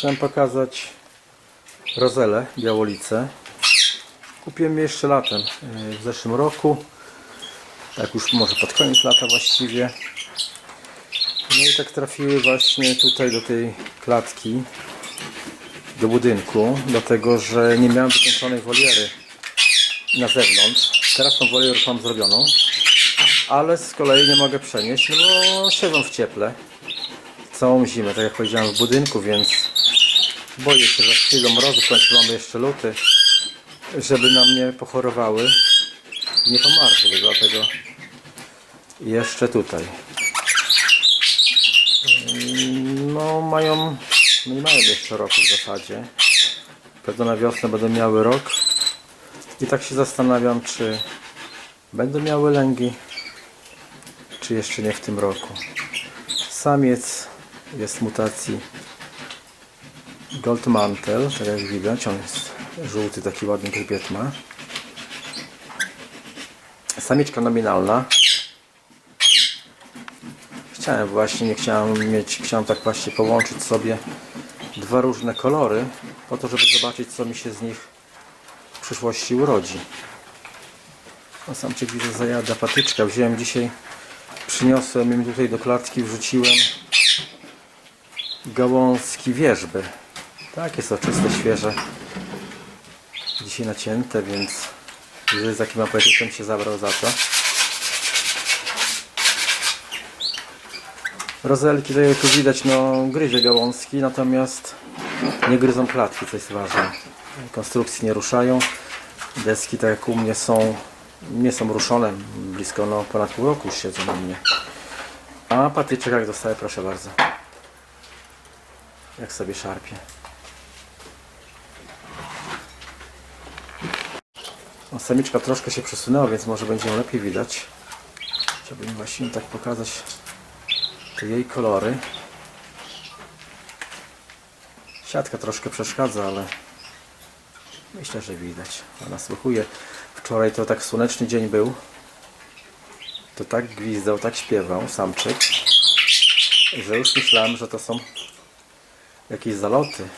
Chciałem pokazać rozelę białolice. Kupiłem je jeszcze latem, yy, w zeszłym roku. Tak już może pod koniec lata właściwie. No i tak trafiły właśnie tutaj do tej klatki, do budynku, dlatego że nie miałem wykończonej woliery na zewnątrz. Teraz tą wolierę już mam zrobioną, ale z kolei nie mogę przenieść, no bo siedzą w cieple całą zimę, tak jak powiedziałem, w budynku, więc boję się, mrozy, w końcu mamy jeszcze luty, żeby na mnie pochorowały nie pomarzły, dlatego jeszcze tutaj. No mają, no nie mają jeszcze roku w zasadzie. Pewno na wiosnę będą miały rok. I tak się zastanawiam, czy będą miały lęgi, czy jeszcze nie w tym roku. Samiec jest mutacji Gold Mantle, tak jak widać, on jest żółty, taki ładny grzbiet ma. Samiczka nominalna. Chciałem właśnie, nie chciałem mieć, chciałem tak właśnie połączyć sobie dwa różne kolory, po to, żeby zobaczyć, co mi się z nich w przyszłości urodzi. No, samczyk widzę zajada patyczka. Wziąłem dzisiaj, przyniosłem im tutaj do klatki, wrzuciłem gałązki wierzby. Takie soczyste, świeże. Dzisiaj nacięte, więc z jakim apetytem się zabrał za to. Rozelki, tak jak tu widać, no gryzie gałązki, natomiast nie gryzą klatki, co jest ważne. Konstrukcji nie ruszają. Deski, tak jak u mnie są, nie są ruszone. Blisko no, ponad pół roku już siedzą na mnie. A patyczek jak dostaję, proszę bardzo. Jak sobie szarpie. No, samiczka troszkę się przesunęła, więc może będzie ją lepiej widać. Chciałbym właśnie tak pokazać te jej kolory. Siatka troszkę przeszkadza, ale myślę, że widać. Ona słuchuje. Wczoraj to tak słoneczny dzień był. To tak gwizdał, tak śpiewał samczyk, że już myślałem, że to są jakieś zaloty.